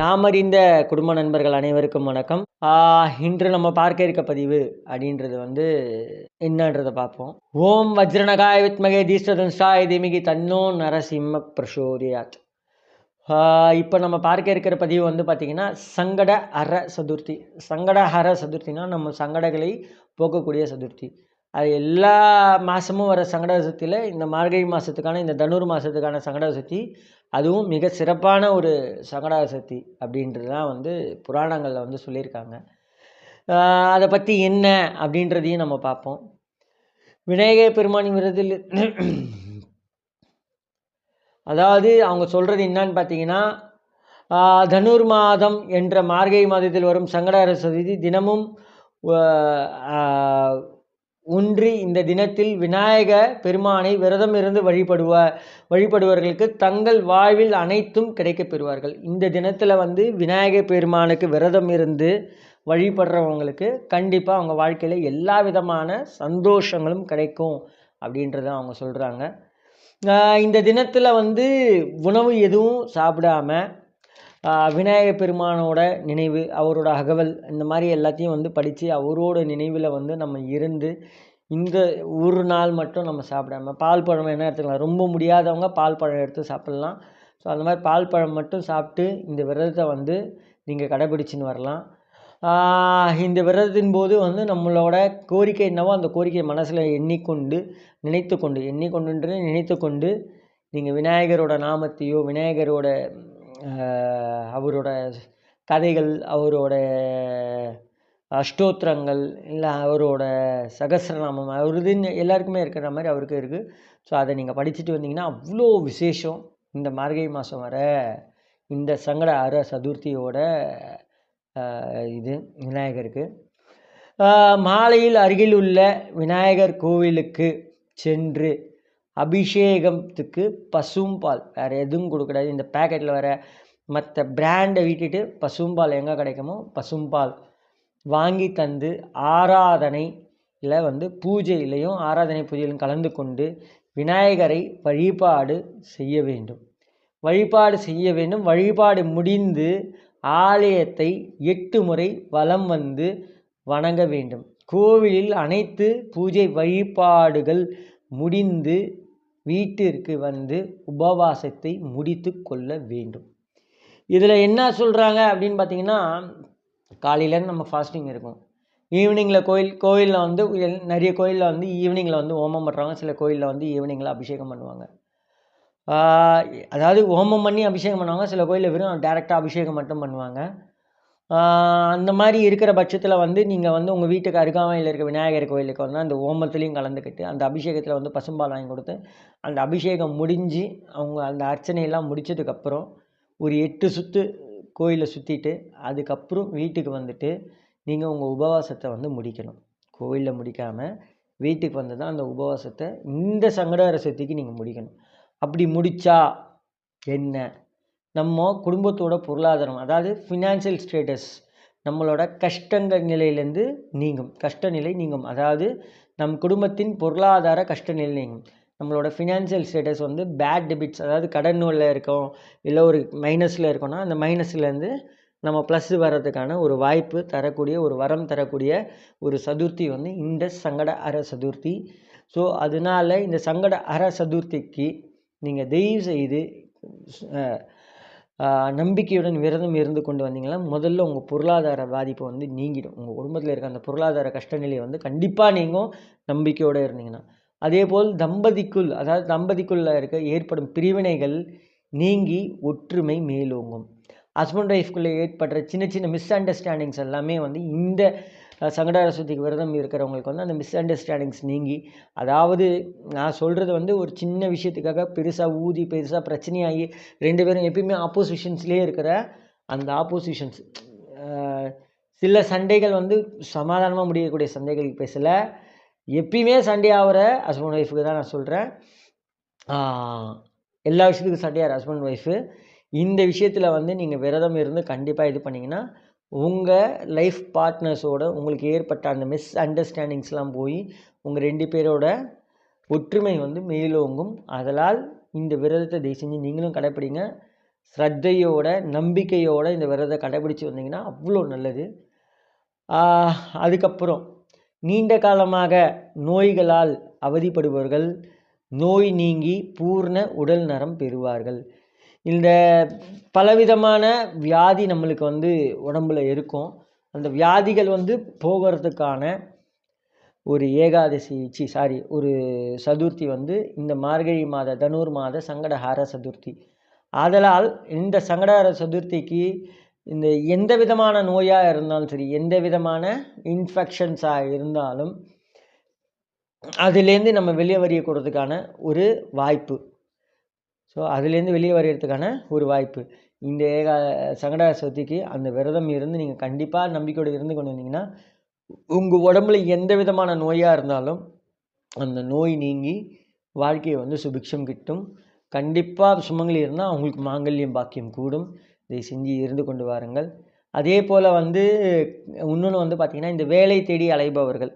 யாமறிந்த குடும்ப நண்பர்கள் அனைவருக்கும் வணக்கம். இன்று நம்ம பார்க்க இருக்க பதிவு அப்படின்றது வந்து என்னன்றதை பார்ப்போம். ஓம் வஜ்ரநகாய வித்மகே தீஷ்டதன்ஷாய திமிகி தன்னோ நரசிம்ம பிரசோதியாத். இப்போ நம்ம பார்க்க இருக்கிற பதிவு வந்து பார்த்திங்கன்னா சங்கட அற சதுர்த்தி. சங்கட ஹர சதுர்த்தினா நம்ம சங்கடங்களை போக்கக்கூடிய சதுர்த்தி. அது எல்லா மாதமும் வர சங்கட சதுர்த்தியில் இந்த மார்கழி மாதத்துக்கான இந்த தனுர் மாதத்துக்கான சங்கட சதுர்த்தி அதுவும் மிக சிறப்பான ஒரு சங்கட சதுர்த்தி அப்படின்றது தான் வந்து புராணங்களில் வந்து சொல்லியிருக்காங்க. அதை பற்றி என்ன அப்படின்றதையும் நம்ம பார்ப்போம். விநாயகர் பெருமானின் விரதில் அதாவது அவங்க சொல்கிறது என்னன்னு பார்த்தீங்கன்னா தனுர் மாதம் என்ற மார்கழி மாதத்தில் வரும் சங்கடகர சதுர்த்தி தினமும் ஒன்றி இந்த தினத்தில் விநாயக பெருமானை விரதம் இருந்து வழிபடுவ வழிபடுவர்களுக்கு தங்கள் வாழ்வில் அனைத்தும் கிடைக்கப் பெறுவார்கள். இந்த தினத்தில் வந்து விநாயக பெருமானுக்கு விரதம் இருந்து வழிபடுறவங்களுக்கு கண்டிப்பாக அவங்க வாழ்க்கையில் எல்லா விதமான சந்தோஷங்களும் கிடைக்கும் அப்படின்றத அவங்க சொல்கிறாங்க இந்த தினத்தில் வந்து உணவு எதுவும் சாப்பிடாம விநாயகர் பெருமானோட நினைவு அவரோட அகவல் இந்த மாதிரி எல்லாத்தையும் வந்து படித்து அவரோட நினைவில் வந்து நம்ம இருந்து இந்த ஒரு நாள் மட்டும் நம்ம சாப்பிடாம பால் பழம் என்ன எடுத்துக்கலாம் ரொம்ப முடியாதவங்க பால் பழம் எடுத்து சாப்பிட்லாம். ஸோ அந்த மாதிரி பால் பழம் மட்டும் சாப்பிட்டு இந்த விரதத்தை வந்து நீங்கள் கடைபிடிச்சின்னு வரலாம். இந்த விரதத்தின் போது வந்து நம்மளோட கோரிக்கை என்னவோ அந்த கோரிக்கையை மனசில் எண்ணிக்கொண்டு நினைத்து கொண்டு எண்ணிக்கொண்டு நினைத்து கொண்டு நீங்கள் விநாயகரோட நாமத்தையோ விநாயகரோட அவரோட கதைகள் அவரோட அஷ்டோத்திரங்கள் இல்லை அவரோட சகசிரநாமம் அவருதுன்னு எல்லாருக்குமே இருக்கிற மாதிரி அவருக்கு இருக்குது ஸோ அதை நீங்கள் படிச்சுட்டு வந்தீங்கன்னா அவ்வளோ விசேஷம். இந்த மார்கழி மாதம் வர இந்த சங்கட அர சதுர்த்தியோட இது விநாயகருக்கு. மாலையில் அருகில் உள்ள விநாயகர் கோவிலுக்கு சென்று அபிஷேகத்துக்கு பசும்பால் வேறு எதுவும் கொடுக்கூடாது இந்த பேக்கெட்டில் வர மற்ற பிராண்டை விட்டுட்டு பசும்பால் எங்கே கிடைக்குமோ பசும்பால் வாங்கி தந்து ஆராதனையில் வந்து பூஜையிலையும் ஆராதனை பூஜையிலும் கலந்து கொண்டு விநாயகரை வழிபாடு செய்ய வேண்டும். வழிபாடு செய்ய வேண்டும். வழிபாடு முடிந்து ஆலயத்தை எட்டு முறை வலம் வந்து வணங்க வேண்டும். கோவிலில் அனைத்து பூஜை வழிபாடுகள் முடிந்து வீட்டிற்கு வந்து உபவாசத்தை முடித்து கொள்ள வேண்டும். இதில் என்ன சொல்கிறாங்க அப்படின்னு பார்த்தீங்கன்னா காலையில் நம்ம ஃபாஸ்டிங் இருக்கும். ஈவினிங்கில் கோயில் கோயிலில் வந்து நிறைய கோயிலில் வந்து ஈவினிங்கில் வந்து ஹோமம் பண்ணுறாங்க சில கோயிலில் வந்து ஈவினிங்கில் அபிஷேகம் பண்ணுவாங்க. அதாவது ஹோமம் பண்ணி அபிஷேகம் பண்ணுவாங்க. சில கோயிலில் வெறும் டேரெக்டாக அபிஷேகம் மட்டும் பண்ணுவாங்க. அந்த மாதிரி இருக்கிற பட்சத்தில் வந்து நீங்கள் வந்து உங்கள் வீட்டுக்கு அருகாமையில் இருக்க விநாயகர் கோயிலுக்கு வந்து அந்த ஓமத்துலேயும் கலந்துக்கிட்டு அந்த அபிஷேகத்தில் வந்து பசும்பால் வாங்கி கொடுத்து அந்த அபிஷேகம் முடிஞ்சு அவங்க அந்த அர்ச்சனையெல்லாம் முடிச்சதுக்கப்புறம் ஒரு எட்டு சுற்று கோயிலை சுற்றிட்டு அதுக்கப்புறம் வீட்டுக்கு வந்துட்டு நீங்கள் உங்கள் உபவாசத்தை வந்து முடிக்கணும். கோயிலில் முடிக்காமல் வீட்டுக்கு வந்து தான் அந்த உபவாசத்தை இந்த சங்கடகர சக்திக்கு நீங்கள் முடிக்கணும். அப்படி முடித்தா என்ன? நம்ம குடும்பத்தோட பொருளாதாரம் அதாவது ஃபினான்ஷியல் ஸ்டேட்டஸ் நம்மளோட கஷ்டங்கள் நிலையிலேருந்து நீங்கும். கஷ்ட நிலை நீங்கும். அதாவது நம் குடும்பத்தின் பொருளாதார கஷ்ட நிலை நீங்கும். நம்மளோட ஃபினான்ஷியல் ஸ்டேட்டஸ் வந்து பேட் டெபிட்ஸ் அதாவது கடன் நூலில் இருக்கோம் இல்லை ஒரு மைனஸில் இருக்கோம்னா அந்த மைனஸ்லேருந்து நம்ம ப்ளஸ் வர்றதுக்கான ஒரு வாய்ப்பு தரக்கூடிய ஒரு வரம் தரக்கூடிய ஒரு சதுர்த்தி வந்து இந்த சங்கட அர சதுர்த்தி. ஸோ அதனால இந்த சங்கட அர சதுர்த்திக்கு நீங்கள் தயவு செய்து நம்பிக்கையுடன் விரதம் இருந்து கொண்டு வந்தீங்கன்னா முதல்ல உங்கள் பொருளாதார பாதிப்பு வந்து நீங்கிடும். உங்கள் குடும்பத்தில் இருக்க அந்த பொருளாதார கஷ்ட நிலையை வந்து கண்டிப்பாக நீங்கும். நம்பிக்கையோடு இருந்தீங்கன்னா. அதேபோல் தம்பதிக்குள் அதாவது தம்பதிக்குள்ள இருக்க ஏற்படும் பிரிவினைகள் நீங்கி ஒற்றுமை மேலோங்கும். ஹஸ்பண்ட் ஒய்ஃப்குள்ளே ஏற்படுற சின்ன சின்ன மிஸ் அண்டர்ஸ்டாண்டிங்ஸ் எல்லாமே வந்து இந்த சங்கடகர சங்கடஹர சதுர்த்திக்கு விரதம் இருக்கிறவங்களுக்கு வந்து அந்த மிஸ் அண்டர்ஸ்டாண்டிங்ஸ் நீங்கி அதாவது நான் சொல்கிறது வந்து ஒரு சின்ன விஷயத்துக்காக பெருசாக ஊதி பெருசாக பிரச்சனையாகி ரெண்டு பேரும் எப்பயுமே ஆப்போசிஷன்ஸ்லேயே இருக்கிற அந்த ஆப்போசிஷன்ஸ் சில சண்டைகள் வந்து சமாதானமாக முடியக்கூடிய சண்டைகளுக்கு பேசலை. எப்பயுமே சண்டே ஆகிற ஹஸ்பண்ட் ஒய்ஃபுக்கு தான் நான் சொல்கிறேன் எல்லா விஷயத்துக்கும் சண்டையாகிற ஹஸ்பண்ட் ஒய்ஃபு இந்த விஷயத்தில் வந்து நீங்கள் விரதம் இருந்து கண்டிப்பாக இது பண்ணிங்கன்னா உங்கள் லைஃப் பார்ட்னர்ஸோட உங்களுக்கு ஏற்பட்ட அந்த மிஸ் அண்டர்ஸ்டாண்டிங்ஸ்லாம் போய் உங்கள் ரெண்டு பேரோட ஒற்றுமை வந்து மேலோங்கும். அதனால் இந்த விரதத்தை தயவு செஞ்சு நீங்களும் கடைப்பிடிங்க. ஸ்ரத்தையோட நம்பிக்கையோட இந்த விரதத்தை கடைபிடிச்சு வந்தீங்கன்னா அவ்வளோ நல்லது. அதுக்கப்புறம் நீண்ட காலமாக நோய்களால் அவதிப்படுபவர்கள் நோய் நீங்கி பூர்ண உடல் நலம் பெறுவார்கள். இந்த பலவிதமான வியாதி நம்மளுக்கு வந்து உடம்புல இருக்கும். அந்த வியாதிகள் வந்து போகிறதுக்கான ஒரு ஏகாதசி சி சாரி ஒரு சதுர்த்தி வந்து இந்த மார்கழி மாத தனுர் மாத சங்கடஹார சதுர்த்தி. ஆதலால் இந்த சங்கடஹார சதுர்த்திக்கு இந்த எந்த விதமான நோயாக இருந்தாலும் சரி எந்த விதமான இன்ஃபெக்ஷன்ஸாக இருந்தாலும் அதுலேருந்து நம்ம வெளியே வரையக்கூடதுக்கான ஒரு வாய்ப்பு. ஸோ அதுலேருந்து வெளியே வரையறதுக்கான ஒரு வாய்ப்பு. இந்த ஏகா சங்கடா சதுர்த்திக்கு அந்த விரதம் இருந்து நீங்கள் கண்டிப்பாக நம்பிக்கையோடு இருந்து கொண்டு வந்தீங்கன்னா உங்கள் உடம்புல எந்த விதமான நோயாக இருந்தாலும் அந்த நோய் நீங்கி வாழ்க்கையை வந்து சுபிக்ஷம் கிட்டும். கண்டிப்பாக சுமங்கலி இருந்தால் அவங்களுக்கு மாங்கல்யம் பாக்கியம் கூடும். இதை செஞ்சு இருந்து கொண்டு வாருங்கள். அதே போல் வந்து இன்னொன்று வந்து பார்த்திங்கன்னா இந்த வேலை தேடி அலைபவர்கள்.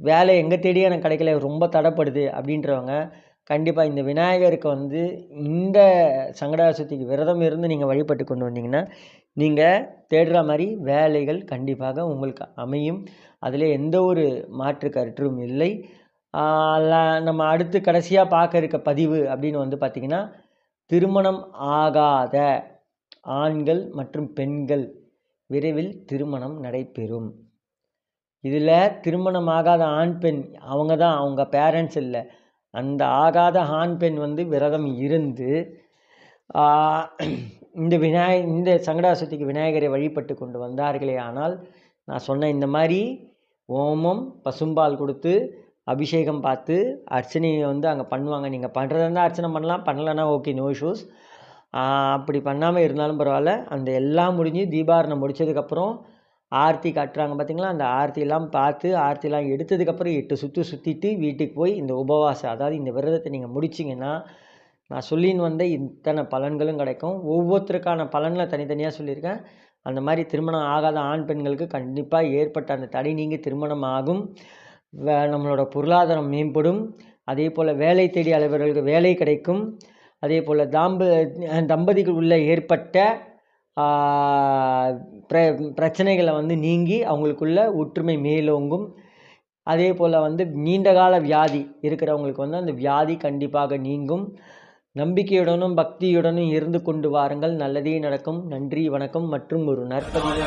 வேலை எங்கே தேடி எனக்கு கிடைக்கல ரொம்ப தடைப்படுது அப்படின்றவங்க கண்டிப்பாக இந்த விநாயகருக்கு வந்து இந்த சங்கடஹர சதுர்த்திக்கு விரதம் இருந்து நீங்கள் வழிபட்டு கொண்டு வந்தீங்கன்னா நீங்கள் தேடுற மாதிரி வேலைகள் கண்டிப்பாக உங்களுக்கு அமையும். அதில் எந்த ஒரு மாற்று கருற்றும் இல்லை. நம்ம அடுத்து கடைசியாக பார்க்க இருக்க பதிவு அப்படின்னு வந்து பார்த்திங்கன்னா திருமணம் ஆகாத ஆண்கள் மற்றும் பெண்கள் விரைவில் திருமணம் நடைபெறும். இதில் திருமணம் ஆகாத ஆண் பெண் அவங்க தான் அவங்க பேரண்ட்ஸ் இல்லை. அந்த ஆகாத ஆண் பெண் வந்து விரதம் இருந்து இந்த விநாய இந்த சங்கடாசதிக்கு விநாயகரை வழிபட்டு கொண்டு வந்தார்களே. ஆனால் நான் சொன்ன இந்த மாதிரி ஓமம் பசும்பால் கொடுத்து அபிஷேகம் பார்த்து அர்ச்சனையை வந்து அங்கே பண்ணுவாங்க. நீங்கள் பண்ணுறதா அர்ச்சனை பண்ணலாம் பண்ணலன்னா ஓகே நோ இஷ்யூஸ். அப்படி பண்ணாமல் இருந்தாலும் பரவாயில்ல. அந்த எல்லாம் முடிஞ்சு தீபாரணம் முடிச்சதுக்கப்புறம் ஆர்த்தி காட்டுறாங்க பார்த்தீங்களா அந்த ஆர்த்தியெல்லாம் பார்த்து ஆர்த்தியெல்லாம் எடுத்ததுக்கப்புறம் எட்டு சுற்று சுற்றிட்டு வீட்டுக்கு போய் இந்த உபவாசம் அதாவது இந்த விரதத்தை நீங்கள் முடிச்சிங்கன்னா நான் சொல்லின்னு வந்த இத்தனை பலன்களும் கிடைக்கும். ஒவ்வொருத்தருக்கான பலன்களை தனித்தனியாக சொல்லியிருக்கேன். அந்த மாதிரி திருமணம் ஆகாத ஆண் பெண்களுக்கு கண்டிப்பாக ஏற்பட்ட அந்த தடை நீங்கி திருமணம் ஆகும். வே- நம்மளோட பொருளாதாரம் மேம்படும். அதே போல் வேலை தேடி அலைவர்களுக்கு வேலை கிடைக்கும். அதே போல் தாம்ப தம்பதிகள் உள்ள ஏற்பட்ட பிர பிரச்சனைகளை வந்து நீங்கி அவங்களுக்குள்ள ஒற்றுமை மேலோங்கும். அதே போல் வந்து நீண்ட கால வியாதி இருக்கிறவங்களுக்கு வந்து அந்த வியாதி கண்டிப்பாக நீங்கும். நம்பிக்கையுடனும் பக்தியுடனும் இருந்து கொண்டு வாருங்கள். நல்லதே நடக்கும். நன்றி வணக்கம் மற்றும் ஒரு நற்பதிவு.